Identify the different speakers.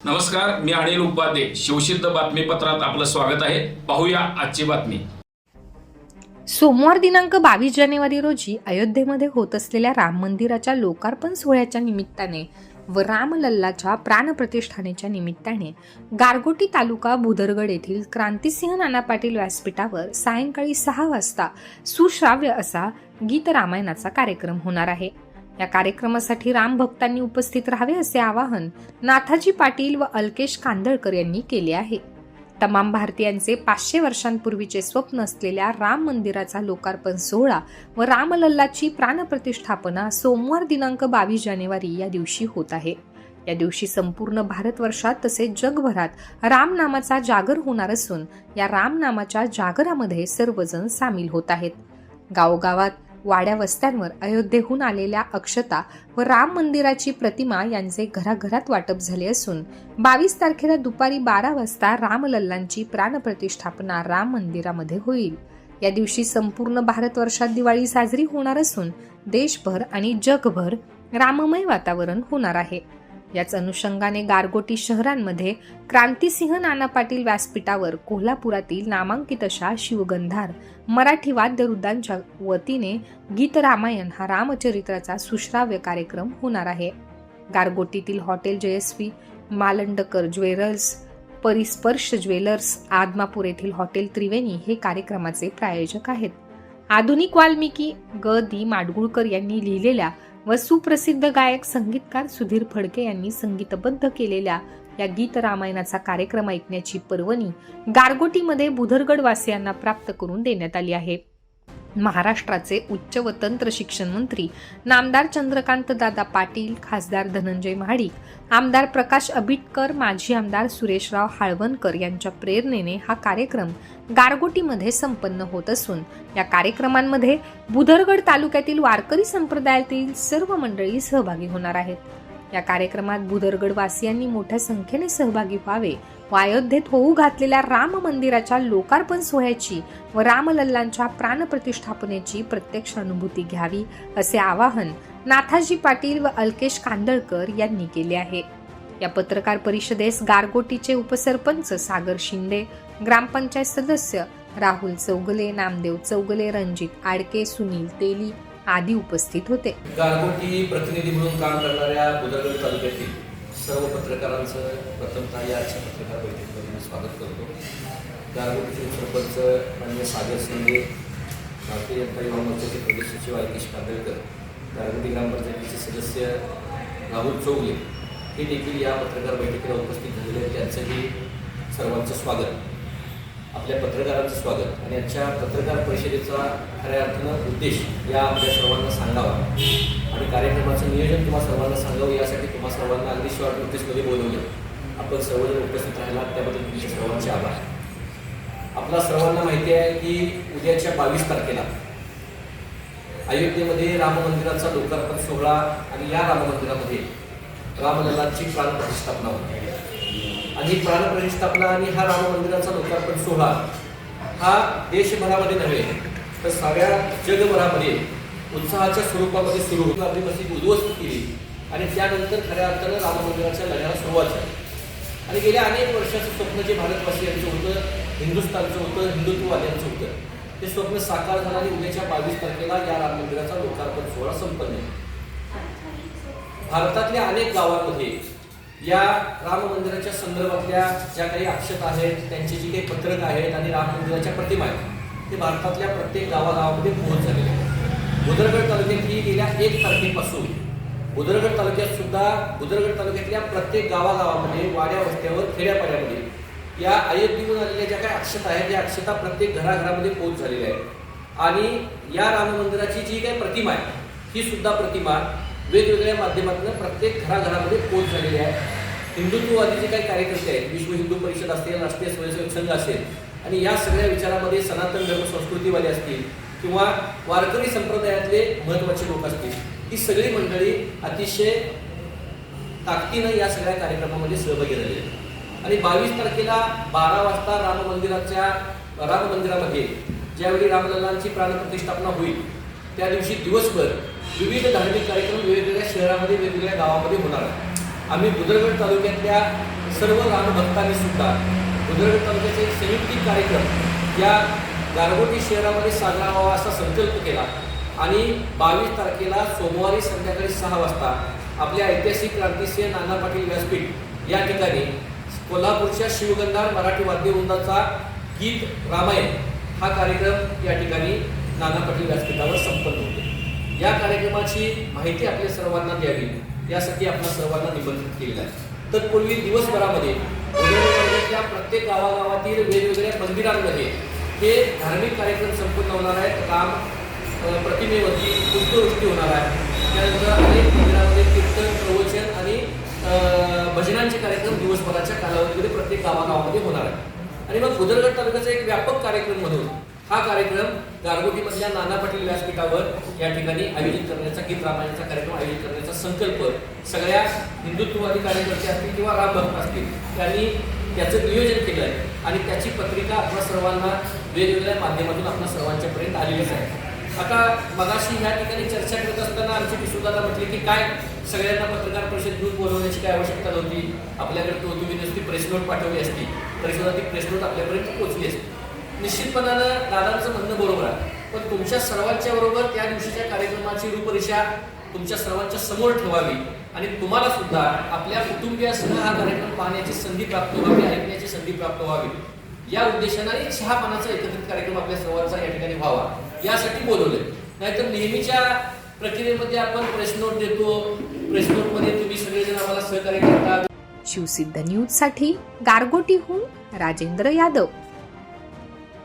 Speaker 1: नमस्कार मी अनिल उपाध्ये. शिवसिद्ध बातमीपत्रात आपलं स्वागत आहे. पाहूया आजची बातमी.
Speaker 2: सोमवार दिनांक बावीस जानेवारी रोजी अयोध्येमध्ये होत असलेल्या राम मंदिराच्या लोकार्पण सोहळ्याच्या निमित्ताने व रामलल्लाच्या प्राणप्रतिष्ठानेच्या निमित्ताने गारगोटी तालुका भुदरगड येथील क्रांतिसिंह नाना पाटील व्यासपीठावर सायंकाळी सहा वाजता सुश्राव्य असा गीत रामायणाचा कार्यक्रम होणार आहे. या कार्यक्रमासाठी राम भक्तांनी उपस्थित राहावे असे आवाहन नाथाजी पाटील व अल्केश कांदळकर यांनी केले आहे. तमाम भारतीयांचे पाचशे वर्षांपूर्वीचे स्वप्न असलेल्या राम मंदिराचा लोकार्पण सोहळा व रामलल्लाची प्राणप्रतिष्ठापना सोमवार दिनांक बावीस जानेवारी या दिवशी होत आहे. या दिवशी संपूर्ण भारतवर्षात तसेच जगभरात रामनामाचा जागर होणार असून या रामनामाच्या जागरामध्ये सर्वजण सामील होत आहेत. गावोगावात वाड्या वस्त्यांवर अयोध्येहून आलेल्या अक्षता व राम मंदिराची प्रतिमा यांचे घराघरात वाटप झाले असून बावीस तारखेला दुपारी बारा वाजता रामलल्लांची प्राणप्रतिष्ठापना राम मंदिरामध्ये होईल. या दिवशी संपूर्ण भारतवर्षात दिवाळी साजरी होणार असून देशभर आणि जगभर राममय वातावरण होणार आहे. याच अनुषंगाने गारगोटी शहरांमध्ये क्रांतिसिंह नाना पाटील व्यासपीठावर कोल्हापुरातील नामांकित अशा शिवगंधार मराठी वाद्यवृद्धांच्या वतीने गीत रामायण हा रामचरित्राचा सुश्राव्य कार्यक्रम होणार आहे. गारगोटीतील hotel Jayasvi Malandkar jewellers Parisparsh jewellers Adamapur येथील हॉटेल त्रिवेणी हे कार्यक्रमाचे प्रायोजक आहेत. आधुनिक वाल्मिकी ग. दी. माडगुळकर यांनी लिहिलेल्या व सुप्रसिद्ध गायक संगीतकार सुधीर फडके यांनी संगीतबद्ध केलेल्या या गीत रामायणाचा कार्यक्रम ऐकण्याची पर्वणी गारगोटीमध्ये बुधरगड वासियांना प्राप्त करून देण्यात आली आहे. महाराष्ट्राचे उच्च व तंत्र शिक्षण मंत्री नामदार चंद्रकांत दादा पाटील खासदार धनंजय महाडिक आमदार प्रकाश अबिटकर माजी आमदार सुरेशराव हाळवणकर यांच्या प्रेरणेने हा कार्यक्रम गारगोटीमध्ये संपन्न होत असून या कार्यक्रमांमध्ये बुधरगड तालुक्यातील वारकरी संप्रदायातील सर्व मंडळी सहभागी होणार आहेत. या कार्यक्रमात बुधरगड वासियांनी मोठ्या संख्येने सहभागी व्हावे अयोध्येत होऊ घातलेल्या राम मंदिराच्या लोकार्पण सोहळ्याची व रामलल्लांच्या प्राणप्रतिष्ठापनेची प्रत्यक्ष अनुभूती घ्यावी असे आवाहन नाथाजी पाटील व अल्केश कांदळकर यांनी केले आहे. या पत्रकार परिषदेस गारगोटीचे उपसरपंच सागर शिंदे ग्रामपंचायत सदस्य राहुल चौगले नामदेव चौगले रणजित आडके सुनील तेली आदी उपस्थित होते.
Speaker 3: गारगोटी प्रतिनिधी म्हणून काम करणाऱ्या तालुक्यातील सर्व पत्रकारांचं प्रथमतः या आजच्या पत्रकार बैठकीमध्ये मी स्वागत करतो. गारगोटीचे सरपंच माननीय सागर शिंदे भारतीय जनता युवा मोर्चाचे प्रदेश सचिव आयकेश कांदळकर गारगोटी ग्रामपंचायतीचे सदस्य राहुल चौगले हे देखील या पत्रकार बैठकीला उपस्थित झालेले आहेत. त्यांचंही सर्वांचं स्वागत. आपल्या पत्रकारांचं स्वागत आणि आजच्या पत्रकार परिषदेचा खऱ्या अर्थानं उद्देश या आपल्या सर्वांना सांगावा. आणि कार्यक्रमाचं नियोजन तुम्हा सर्वांना सांगावं यासाठी तुम्हा सर्वांना अगदी शॉर्ट नोटीसमध्ये बोलवलं. आपण सर्वजण उपस्थित राहिला त्याबद्दल तुमचे सर्वांचे आभार. आपला सर्वांना माहिती आहे की उद्याच्या बावीस तारखेला अयोध्येमध्ये राम मंदिराचा लोकार्पण सोहळा आणि या राम मंदिरामध्ये रामलल्लाची प्राणप्रतिष्ठापना होते. आणि ही प्राणप्रतिष्ठापना आणि हा राम मंदिराचा लोकार्पण सोहळा हा देशभरामध्ये नव्हे तर सगळ्या जगभरामध्ये उत्साहाच्या स्वरूपामध्ये सुरू होऊन आपली मस्जिद उद्ध्वस्त केली. आणि त्यानंतर खऱ्या अर्थानं राम मंदिराच्या लढ्याला सुरुवात झाली. आणि गेल्या अनेक वर्षाचं स्वप्न जे भारतवासियांचं होतं हिंदुस्थानचं होतं हिंदुत्ववाद्यांचं होतं ते स्वप्न साकार झालं आणि उद्याच्या बावीस तारखेला या राम मंदिराचा लोकार्पण सोहळा संपन्न आहे भारतातल्या अनेक गावांमध्ये या राम मंदिराच्या संदर्भातल्या ज्या काही अक्षता आहेत त्यांची जी काही पत्रक आहेत आणि राम मंदिराच्या प्रतिमा आहेत ते भारतातल्या प्रत्येक गावागावामध्ये पोहोच झालेले आहेत तालुक्यात ही गेल्या एक तारखेपासून बुदरगड तालुक्यात सुद्धा बुदरगड तालुक्यातल्या प्रत्येक गावागावामध्ये वाड्या वस्त्यावर खेड्यापाड्यामध्ये या अयोध्येहून आलेल्या ज्या काही अक्षता आहेत त्या अक्षता प्रत्येक घराघरामध्ये पोहोच झालेल्या आहेत. आणि या राम मंदिराची जी काही प्रतिमा आहे ही सुद्धा प्रतिमा वेगवेगळ्या माध्यमातून प्रत्येक घराघरामध्ये पोच झालेली आहे. हिंदुत्ववादी जे काही कार्यकर्ते आहेत विश्व हिंदू परिषद असेल राष्ट्रीय स्वयंसेवक संघ असेल आणि या सगळ्या विचारामध्ये सनातन धर्म संस्कृतीवाले असतील किंवा वारकरी संप्रदायातले महत्त्वाचे लोक असतील ही सगळी मंडळी अतिशय ताकदीनं या सगळ्या कार्यक्रमामध्ये सहभागी झालेली आहे आणि बावीस तारखेला बारा वाजता राम मंदिराच्या राम मंदिरामध्ये ज्यावेळी रामलल्लांची प्राणप्रतिष्ठापना होईल त्या दिवशी दिवसभर विविध धार्मिक कार्यक्रम वेगवेगळ्या शहरामध्ये वेगवेगळ्या गावामध्ये होणार आहे आम्ही बुदरगड तालुक्यातल्या सर्व रामभक्तांनी सुद्धा बुदरगड तालुक्याचे संयुक्तिक कार्यक्रम या गारगोटी शहरामध्ये साजरा व्हावा असा संकल्प केला. आणि बावीस तारखेला सोमवारी संध्याकाळी सहा वाजता आपल्या ऐतिहासिक क्रांतिसिंह नाना पाटील व्यासपीठ या ठिकाणी कोल्हापूरच्या शिवगंधार मराठी वाद्यवृंदाचा गीत रामायण हा कार्यक्रम या ठिकाणी नाना पाटील व्यासपीठावर संपन्न होतो. या कार्यक्रमाची माहिती आपल्या सर्वांना द्यावी. यासाठी आपल्या सर्वांना निमंत्रित केलेलं आहे. तत्पूर्वी दिवसभरामध्ये उदयनगरच्या प्रत्येक गावागावातील वेगवेगळ्या मंदिरांमध्ये हे धार्मिक कार्यक्रम संपन्न होणार आहेत. राम प्रतिमेवरती पुष्पवृष्टी होणार आहे. त्यानंतर अनेक मंदिरामध्ये कीर्तन प्रवचन आणि भजनांचे कार्यक्रम दिवसभराच्या कालावधीमध्ये प्रत्येक गावागावामध्ये होणार आहे आणि मग बुदरगड तालुक्याचा एक व्यापक कार्यक्रम म्हणून हा कार्यक्रम गारगोटीमधल्या नाना पाटील व्यासपीठावर या ठिकाणी आयोजित करण्याचा गीत रामायणाचा कार्यक्रम आयोजित करण्याचा संकल्प सगळ्या हिंदुत्ववादी कार्यकर्ते असतील किंवा रामभक्त असतील त्यांनी त्याचं नियोजन केलं आहे आणि त्याची पत्रिका आपल्या सर्वांना वेगवेगळ्या माध्यमातून आपल्या सर्वांच्यापर्यंत आलेलीच आहे. आता मगाशी ह्या ठिकाणी चर्चा करत असताना आमचे विश्वदादा म्हटले की काय सगळ्यांना पत्रकार परिषद घेऊन बोलवण्याची काय आवश्यकता नव्हती? आपल्याकडे तो तुम्ही नुसती प्रेस नोट पाठवली असती. परिषदा ती प्रेस नोट आपल्यापर्यंत पोहोचली असती. निश्चितपणानं दादांचं म्हणणं बरोबर आहे. पण तुमच्या सर्वांच्या बरोबर त्या दिवशीच्या कार्यक्रमाची रूपरेषा तुमच्या सर्वांच्या समोर ठेवावी. आणि तुम्हाला सुद्धा आपल्या कुटुंबियासह हा कार्यक्रम पाहण्याची संधी प्राप्त व्हावी ऐकण्याची संधी प्राप्त व्हावी. या उद्देशाने एक पानाचा एकत्रित कार्यक्रम आपल्या सर्वांचा या ठिकाणी व्हावा. यासाठी बोलवले नाहीतर नेहमीच्या प्रक्रियेमध्ये आपण प्रेस देतो. प्रेस नोटमध्ये तुम्ही सगळेजण आम्हाला सहकार्य करता.
Speaker 2: शिवसिद्ध न्यूजसाठी गारगोटीहून राजेंद्र यादव.